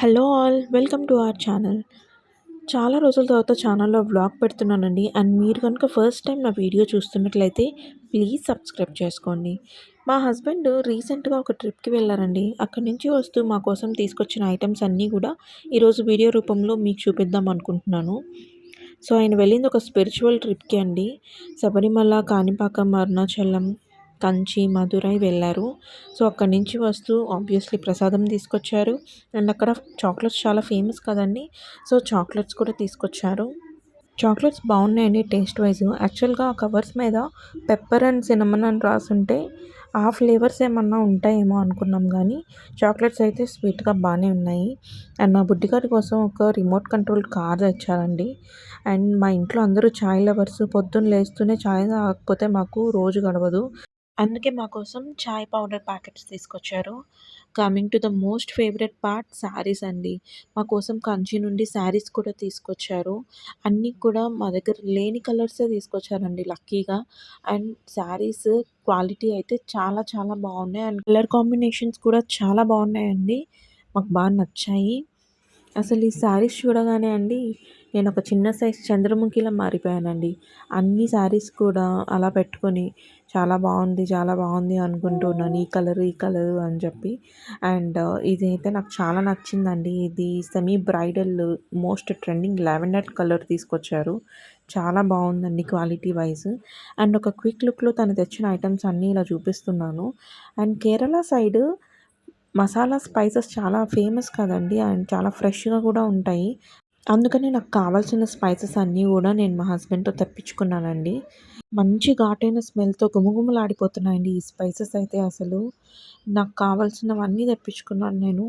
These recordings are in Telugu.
Hello all welcome to our channel. చాలా రోజుల తర్వాత ఛానల్లో వ్లాగ్ పెడుతున్నానండి. అండ్ మీరు కనుక ఫస్ట్ టైం నా వీడియో చూస్తున్నట్లయితే ప్లీజ్ సబ్స్క్రైబ్ చేసుకోండి. మా హస్బెండ్ రీసెంట్గా ఒక ట్రిప్కి వెళ్ళారండి. అక్కడి నుంచి వస్తూ మా కోసం తీసుకొచ్చిన ఐటమ్స్ అన్నీ కూడా ఈరోజు వీడియో రూపంలో మీకు చూపిద్దాం అనుకుంటున్నాను. సో ఆయన వెళ్ళింది ఒక స్పిరిచువల్ ట్రిప్కి అండి. శబరిమల కాణిపాకం అరుణాచలం కంచి మధురై వెళ్ళారు. సో అక్కడి నుంచి వస్తూ ఆబ్వియస్లీ ప్రసాదం తీసుకొచ్చారు. అండ్ అక్కడ చాక్లెట్స్ చాలా ఫేమస్ కదండి. సో చాక్లెట్స్ కూడా తీసుకొచ్చారు. చాక్లెట్స్ బాగున్నాయండి టేస్ట్ వైజ్. యాక్చువల్గా ఆ కవర్స్ మీద పెప్పర్ అండ్ సినమన్ అని రాసుంటే ఆ ఫ్లేవర్స్ ఏమన్నా ఉంటాయేమో అనుకున్నాం కానీ చాక్లెట్స్ అయితే స్వీట్గా బాగానే ఉన్నాయి. అండ్ మా బుడ్డిగారి కోసం ఒక రిమోట్ కంట్రోల్ కార్ తెచ్చారండి. అండ్ మా ఇంట్లో అందరూ ఛాయ్ లవర్స్ పొద్దున్న లేస్తూనే చాయ్ తాగకపోతే మాకు రోజు గడవదు. అందుకే మా కోసం చాయ్ పౌడర్ ప్యాకెట్స్ తీసుకొచ్చారు. Coming to the most favourite part saris అండి. మా కోసం కంచి నుండి శారీస్ కూడా తీసుకొచ్చారు. అన్నీ కూడా మా దగ్గర లేని కలర్సే తీసుకొచ్చారండి లక్కీగా అండ్ శారీస్ క్వాలిటీ అయితే చాలా చాలా బాగున్నాయి. అండ్ కలర్ కాంబినేషన్స్ కూడా చాలా బాగున్నాయండి. మాకు బాగా నచ్చాయి. అసలు ఈ శారీస్ చూడగానే అండి నేను ఒక చిన్న సైజ్ చంద్రముఖిలా మారిపోయానండి. అన్ని శారీస్ కూడా అలా పెట్టుకొని చాలా బాగుంది చాలా బాగుంది అనుకుంటున్నాను. ఈ కలర్ ఈ కలర్ అని చెప్పి. అండ్ ఇదైతే నాకు చాలా నచ్చిందండి. ఇది semi bridal most trending lavender colour తీసుకొచ్చారు. చాలా బాగుందండి క్వాలిటీ వైజ్. అండ్ ఒక క్విక్ లుక్లో తను తెచ్చిన ఐటమ్స్ అన్నీ ఇలా చూపిస్తున్నాను. And Kerala side masala spices చాలా ఫేమస్ కదండి. అండ్ చాలా ఫ్రెష్గా కూడా ఉంటాయి. అందుకని నాకు కావాల్సిన స్పైసెస్ అన్నీ కూడా నేను మా హస్బెండ్తో తెప్పించుకున్నానండి. మంచి ఘాటైన స్మెల్తో గుమగుమలాడిపోతున్నాయండి ఈ స్పైసెస్ అయితే అసలు. నాకు కావాల్సినవన్నీ తెప్పించుకున్నాను నేను.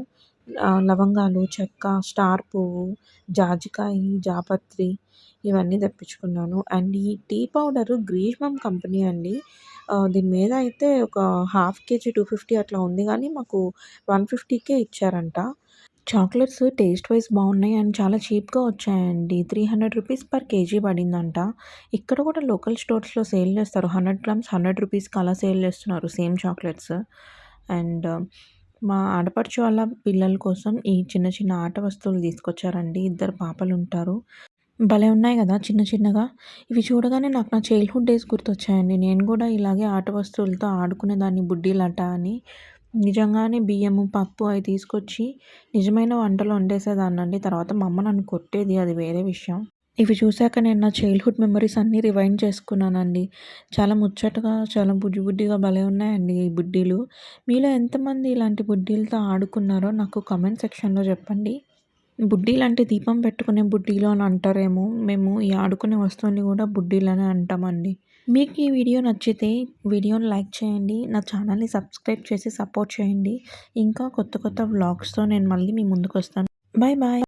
లవంగాలు చెక్క స్టార్ పువ్వు జాజికాయ జాపత్రి ఇవన్నీ తెప్పించుకున్నాను. అండ్ ఈ టీ పౌడరు గ్రీష్మం కంపెనీ అండి. దీని మీద అయితే ఒక హాఫ్ కేజీ టూ ఫిఫ్టీ అట్లా ఉంది కానీ మాకు వన్ ఫిఫ్టీకే ఇచ్చారంట. చాక్లెట్స్ టేస్ట్ వైజ్ బాగున్నాయి అండ్ చాలా చీప్గా వచ్చాయండి. Three hundred rupees per KG పడిందంట. ఇక్కడ కూడా లోకల్ స్టోర్స్లో సేల్ చేస్తారు. హండ్రెడ్ గ్రామ్స్ హండ్రెడ్ రూపీస్కి అలా సేల్ చేస్తున్నారు సేమ్ చాక్లెట్స్. అండ్ మా ఆడపడుచు వాళ్ళ పిల్లల కోసం ఈ చిన్న చిన్న ఆట వస్తువులు తీసుకొచ్చారండి. ఇద్దరు పాపలు ఉంటారు. భలే ఉన్నాయి కదా చిన్న చిన్నగా. ఇవి చూడగానే నాకు నా చైల్డ్హుడ్ డేస్ గుర్తొచ్చాయండి. నేను కూడా ఇలాగే ఆట వస్తువులతో ఆడుకునేదాన్ని బుడ్డీలట అని నిజంగానే బియ్యము పప్పు అవి తీసుకొచ్చి నిజమైన వంటలు వండేసేదాన్నండి. తర్వాత మా అమ్మ నన్ను కొట్టేది అది వేరే విషయం. ఇవి చూశాక నేను నా చైల్డ్హుడ్ మెమరీస్ అన్నీ రివైండ్ చేసుకున్నానండి. చాలా ముచ్చటగా చాలా బుజ్జి బుడ్డిగా భలే ఉన్నాయండి ఈ బుడ్డీలు. మీలో ఎంతమంది ఇలాంటి బుడ్డీలతో ఆడుకున్నారో నాకు కామెంట్ సెక్షన్లో చెప్పండి. బుడ్డీ లాంటి దీపం పెట్టుకునే బుడ్డీలు అని అంటారేమో. మేము ఈ ఆడుకునే వస్తువుని కూడా బుడ్డీలనే అంటామండి. మీకు ఈ వీడియో నచ్చితే వీడియోని లైక్ చేయండి నా ఛానల్ని సబ్స్క్రైబ్ చేసి సపోర్ట్ చేయండి. ఇంకా కొత్త కొత్త వ్లాగ్స్తో నేను మళ్ళీ మీ ముందుకు వస్తాను బాయ్ బాయ్.